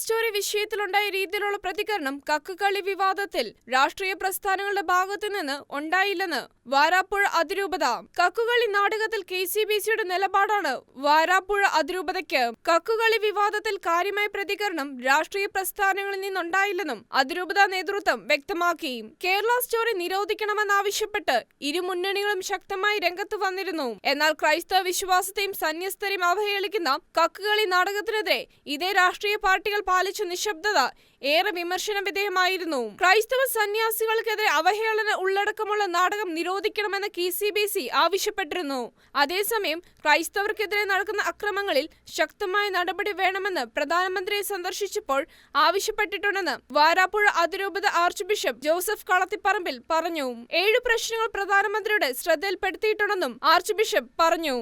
Story വിഷയത്തിലുണ്ടായ രീതിയിലുള്ള പ്രതികരണം കക്കുകളി വിവാദത്തിൽ രാഷ്ട്രീയ പ്രസ്ഥാനങ്ങളുടെ ഭാഗത്തു നിന്ന് ഉണ്ടായില്ലെന്ന് വാരാപ്പുഴ അതിരൂപത. കക്കുകളി നാടകത്തിൽ കെ സി ബി സിയുടെ നിലപാടാണ് വാരാപ്പുഴ അതിരൂപതയ്ക്ക്. കക്കുകളി വിവാദത്തിൽ കാര്യമായ പ്രതികരണം രാഷ്ട്രീയ പ്രസ്ഥാനങ്ങളിൽ നിന്നുണ്ടായില്ലെന്നും അതിരൂപത നേതൃത്വം വ്യക്തമാക്കി. കേരള സ്റ്റോറി നിരോധിക്കണമെന്നാവശ്യപ്പെട്ട് ഇരു മുന്നണികളും ശക്തമായി രംഗത്ത് വന്നിരുന്നു. എന്നാൽ ക്രൈസ്തവ വിശ്വാസത്തെയും സന്യസ്തരെയും അവഹേളിക്കുന്ന കക്കുകളി നാടകത്തിനെതിരെ ഇതേ രാഷ്ട്രീയ പാർട്ടികൾ പാലിച്ച നിശബ്ദത ഏറെ വിമർശന വിധേയമായിരുന്നു. ക്രൈസ്തവ സന്യാസികൾക്കെതിരെ അവഹേളന ഉള്ളടക്കമുള്ള നാടകം നിരോധിക്കണമെന്ന് കെ സി ബി സി ആവശ്യപ്പെട്ടിരുന്നു. അതേസമയം ക്രൈസ്തവർക്കെതിരെ നടക്കുന്ന അക്രമങ്ങളിൽ ശക്തമായ നടപടി വേണമെന്ന് പ്രധാനമന്ത്രിയെ സന്ദർശിച്ചപ്പോൾ ആവശ്യപ്പെട്ടിട്ടുണ്ടെന്ന് വാരാപ്പുഴ അതിരൂപത ആർച്ച് ബിഷപ്പ് ജോസഫ് കളത്തിപ്പറമ്പിൽ പറഞ്ഞു. ഏഴ് പ്രശ്നങ്ങൾ പ്രധാനമന്ത്രിയുടെ ശ്രദ്ധയിൽപ്പെടുത്തിയിട്ടുണ്ടെന്നും ആർച്ച് ബിഷപ്പ് പറഞ്ഞു.